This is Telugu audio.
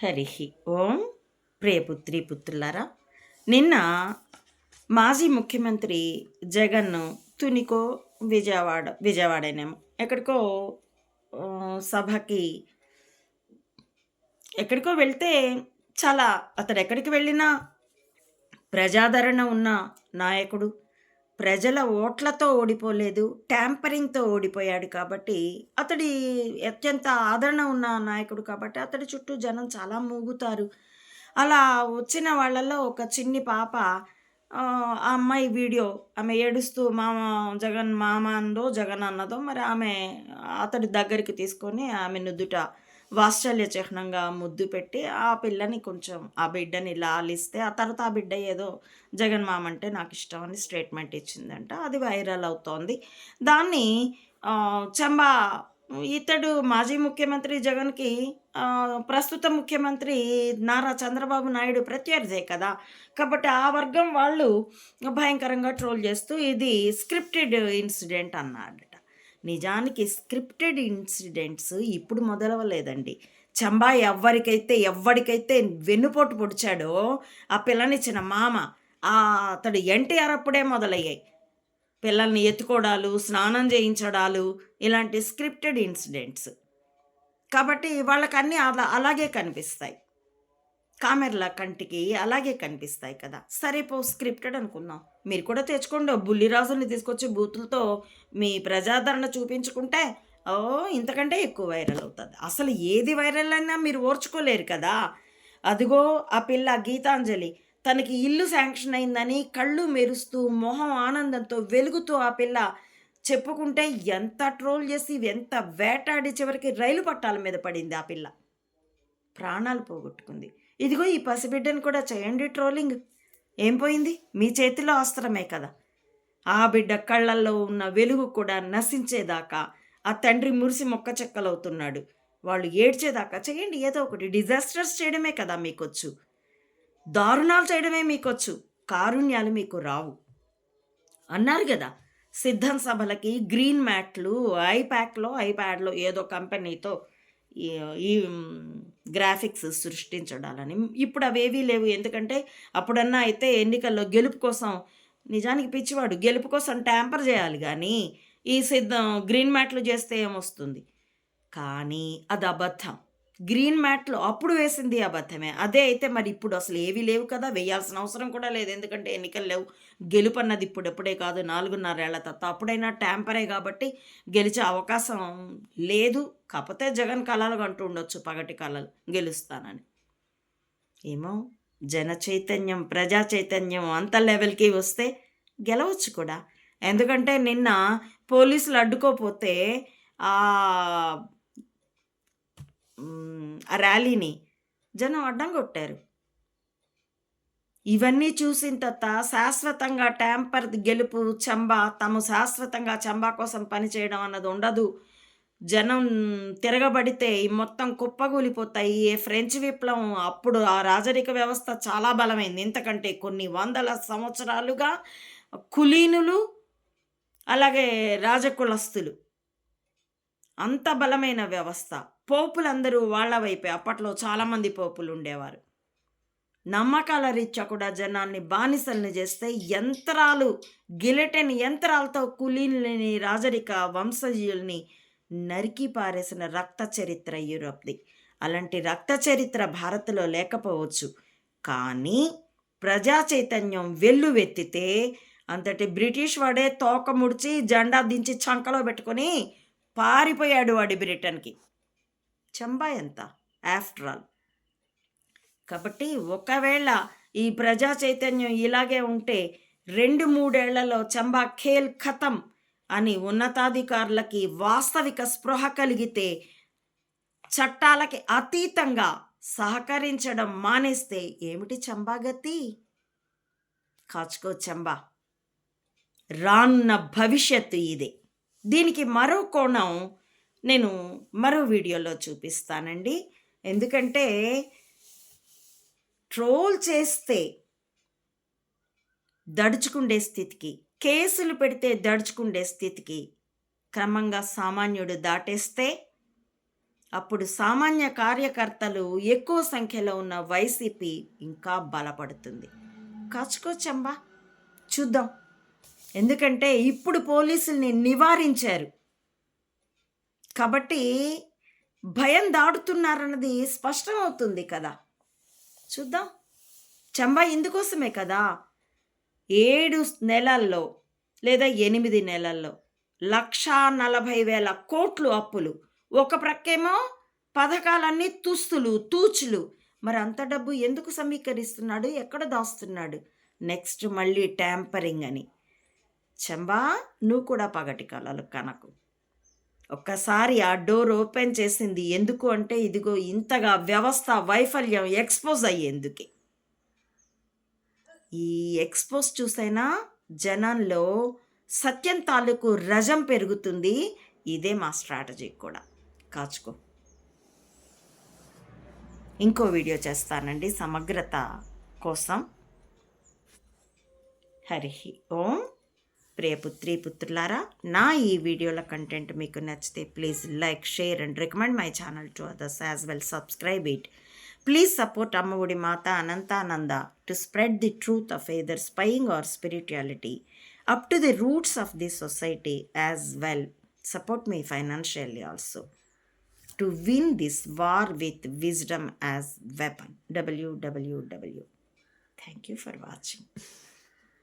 హరి ఓం. ప్రియపుత్రి పుత్రులారా నిన్న మాజీ ముఖ్యమంత్రి జగన్ తునికో విజయవాడ విజయవాడనేమో ఎక్కడికో సభకి ఎక్కడికో వెళ్తే చాలా అతడు ఎక్కడికి వెళ్ళినా ప్రజాదరణ ఉన్న నాయకుడు ప్రజల ఓట్లతో ఓడిపోలేదు ట్యాంపరింగ్తో ఓడిపోయాడు కాబట్టి అతడి అత్యంత ఆదరణ ఉన్న నాయకుడు కాబట్టి అతడి చుట్టూ జనం చాలా మూగుతారు. అలా వచ్చిన వాళ్ళల్లో ఒక చిన్ని పాప ఆ ఆ అమ్మాయి వీడియో ఆమె ఏడుస్తూ మామ జగన్ మామ అందో జగన్ అన్నదో మరి ఆమె అతడి దగ్గరికి తీసుకొని ఆమె నుదుట వాత్సల్య చిహ్నంగా ముద్దు పెట్టి ఆ పిల్లని కొంచెం ఆ బిడ్డని లాలిస్తే ఆ తర్వాత ఆ బిడ్డ ఏదో జగన్మామ అంటే నాకు ఇష్టం అని స్టేట్మెంట్ ఇచ్చిందంట. అది వైరల్ అవుతోంది. దాన్ని చంబా ఇతడు మాజీ ముఖ్యమంత్రి జగన్కి ప్రస్తుత ముఖ్యమంత్రి నారా చంద్రబాబు నాయుడు ప్రత్యర్థే కదా. కాబట్టి ఆ వర్గం వాళ్ళు భయంకరంగా ట్రోల్ చేస్తూ ఇది స్క్రిప్టెడ్ ఇన్సిడెంట్ అన్నాడు. నిజానికి స్క్రిప్టెడ్ ఇన్సిడెంట్స్ ఇప్పుడు మొదలవలేదండి. చంబా ఎవరికైతే ఎవరికైతే వెన్నుపోటు పొడిచాడో ఆ పిల్లనిచ్చిన మామ అతడు ఎన్టీఆర్ అప్పుడే మొదలయ్యాయి. పిల్లల్ని ఎత్తుకోవడాలు స్నానం చేయించడాలు ఇలాంటి స్క్రిప్టెడ్ ఇన్సిడెంట్స్. కాబట్టి వాళ్ళకన్నీ అలా అలాగే కనిపిస్తాయి. కామెర్ల కంటికి అలాగే కనిపిస్తాయి కదా. సరే పో స్క్రిప్టెడ్ అనుకుందాం. మీరు కూడా తెచ్చుకోండి. బుల్లిరాజుని బుల్లిరాజుల్ని తీసుకొచ్చి బూతులతో మీ ప్రజాదరణ చూపించుకుంటే ఓ ఇంతకంటే ఎక్కువ వైరల్ అవుతుంది. అసలు ఏది వైరల్ అయినా మీరు ఓర్చుకోలేరు కదా. అదిగో ఆ పిల్ల గీతాంజలి. తనకి ఇల్లు శాంక్షన్ అయిందని కళ్ళు మెరుస్తూ మొహం ఆనందంతో వెలుగుతూ ఆ పిల్ల చెప్పుకుంటే ఎంత ట్రోల్ చేసి ఎంత వేటాడి చివరికి రైలు పట్టాల మీద పడింది ఆ పిల్ల. ప్రాణాలు పోగొట్టుకుంది. ఇదిగో ఈ పసిబిడ్డను కూడా చేయండి ట్రోలింగ్. ఏం పోయింది? మీ చేతిలో అస్త్రమే కదా. ఆ బిడ్డ కళ్ళల్లో ఉన్న వెలుగు కూడా నశించేదాకా ఆ తండ్రి మురిసి మొక్క చెక్కలవుతున్నాడు. వాళ్ళు ఏడ్చేదాకా చేయండి. ఏదో ఒకటి డిజాస్టర్స్ చేయడమే కదా మీకొచ్చు. దారుణాలు చేయడమే మీకొచ్చు. కారుణ్యాలు మీకు రావు. అన్నారు కదా సిద్ధం సభలకి గ్రీన్ మ్యాట్లు ఐప్యాక్లో ఐప్యాడ్లో ఏదో కంపెనీతో ఈ ఈ గ్రాఫిక్స్ సృష్టించడాలని. ఇప్పుడు అవేవీ లేవు. ఎందుకంటే అప్పుడన్నా అయితే ఎన్నికల్లో గెలుపు కోసం నిజానికి పిచ్చివాడు గెలుపు కోసం ట్యాంపర్ చేయాలి కానీ ఈ సిద్ధం గ్రీన్ మ్యాట్లు చేస్తే ఏమొస్తుంది? కానీ అది అబద్ధం. గ్రీన్ మ్యాట్లు అప్పుడు వేసింది అబద్ధమే. అదే అయితే మరి ఇప్పుడు అసలు ఏవీ లేవు కదా. వేయాల్సిన అవసరం కూడా లేదు. ఎందుకంటే ఎన్నికలు లేవు. గెలుపు అన్నది ఇప్పుడు ఎప్పుడే కాదు. నాలుగున్నరేళ్ళ తర్వాత అప్పుడైనా ట్యాంపరే కాబట్టి గెలిచే అవకాశం లేదు. కాకపోతే జగన్ కళలు అంటూ ఉండొచ్చు. పగటి కళలు గెలుస్తానని. ఏమో జన చైతన్యం ప్రజా చైతన్యం అంత లెవెల్కి వస్తే గెలవచ్చు కూడా. ఎందుకంటే నిన్న పోలీసులు అడ్డుకోపోతే ఆ ర్యాలీని జనం అడ్డం కొట్టారు ఇవన్నీ చూసిన తర్వాత శాశ్వతంగా ట్యాంపర్ గెలుపు చంబా తాము శాశ్వతంగా చంబా కోసం పనిచేయడం అన్నది ఉండదు. జనం తిరగబడితే ఈ మొత్తం కుప్పగూలిపోతాయి. ఏ ఫ్రెంచ్ విప్లవం అప్పుడు ఆ రాజరిక వ్యవస్థ చాలా బలమైంది. ఎందుకంటే కొన్ని వందల సంవత్సరాలుగా కులీనులు అలాగే రాజకులస్తులు అంత బలమైన వ్యవస్థ. పోపులందరూ వాళ్ళ వైపే. అప్పట్లో చాలామంది పోపులు ఉండేవారు నమ్మకాల రీత్యా కూడా జనాన్ని బానిసల్ని చేస్తే యంత్రాలు గిలెటెన్ యంత్రాలతో కులీనులని రాజరిక వంశజీయుల్ని నరికి పారేసిన రక్త చరిత్ర యూరోప్ది. అలాంటి రక్త చరిత్ర భారత్లో లేకపోవచ్చు. కానీ ప్రజా చైతన్యం వెల్లువెత్తితే అంతటి బ్రిటిష్ వాడే తోక ముడిచి జెండా దించి చంకలో పెట్టుకొని పారిపోయాడు వాడి బ్రిటన్కి. చంబా ఎంత? After all. కాబట్టి ఒకవేళ ఈ ప్రజా చైతన్యం ఇలాగే ఉంటే రెండు మూడేళ్ళలో చంబా ఖేల్ ఖతం అని ఉన్నతాధికారులకి వాస్తవిక స్పృహ కలిగితే చట్టాలకి అతీతంగా సహకరించడం మానేస్తే ఏమిటి చంబాగతి కాచుకో చంబా. రానున్న భవిష్యత్తు ఇదే. దీనికి మరో కోణం నేను మరో వీడియోలో చూపిస్తానండి. ఎందుకంటే ట్రోల్ చేస్తే దడుచుకుండే స్థితికి కేసులు పెడితే దడుచుకుండే స్థితికి క్రమంగా సామాన్యుడు దాటేస్తే అప్పుడు సామాన్య కార్యకర్తలు ఎక్కువ సంఖ్యలో ఉన్న వైసీపీ ఇంకా బలపడుతుంది. కాచుకోవచ్చంబా చూద్దాం. ఎందుకంటే ఇప్పుడు పోలీసుల్ని నివారించారు. కాబట్టి భయం దాడుతున్నారన్నది స్పష్టమవుతుంది కదా. చూద్దాం. చంబా ఇందుకోసమే కదా. ఏడు నెలల్లో లేదా ఎనిమిది నెలల్లో లక్షా నలభై వేల కోట్లు అప్పులు. ఒక ప్రక్కేమో పథకాలన్నీ తుస్తులు తూచులు. మరి అంత డబ్బు ఎందుకు సమీకరిస్తున్నాడు? ఎక్కడ దాస్తున్నాడు? నెక్స్ట్ మళ్ళీ ట్యాంపరింగ్ అని. చంబా నువ్వు కూడా పగటి కలలు కనకు. ఒక్కసారి ఆ డోర్ ఓపెన్ చేసింది ఎందుకు అంటే ఇదిగో ఇంతగా వ్యవస్థ వైఫల్యం ఎక్స్పోజ్ అయ్యేందుకే. ఈ ఎక్స్పోజ్ చూసైనా జనంలో సత్యం తాలూకు రజం పెరుగుతుంది. ఇదే మా స్ట్రాటజీ కూడా. కాచుకో. ఇంకో వీడియో చేస్తానండి సమగ్రత కోసం. హరి ఓం. ప్రియ పుత్రి పుత్రులారా నా ఈ వీడియోల కంటెంట్ మీకు నచ్చితే please like share and recommend my channel to others as well. Subscribe it. Please support Ammaodi Mata Anantananda to spread the truth of either spying or spirituality up to the roots of the society as well. Support me financially also. To win this war with wisdom as weapon. WWW thank you for watching.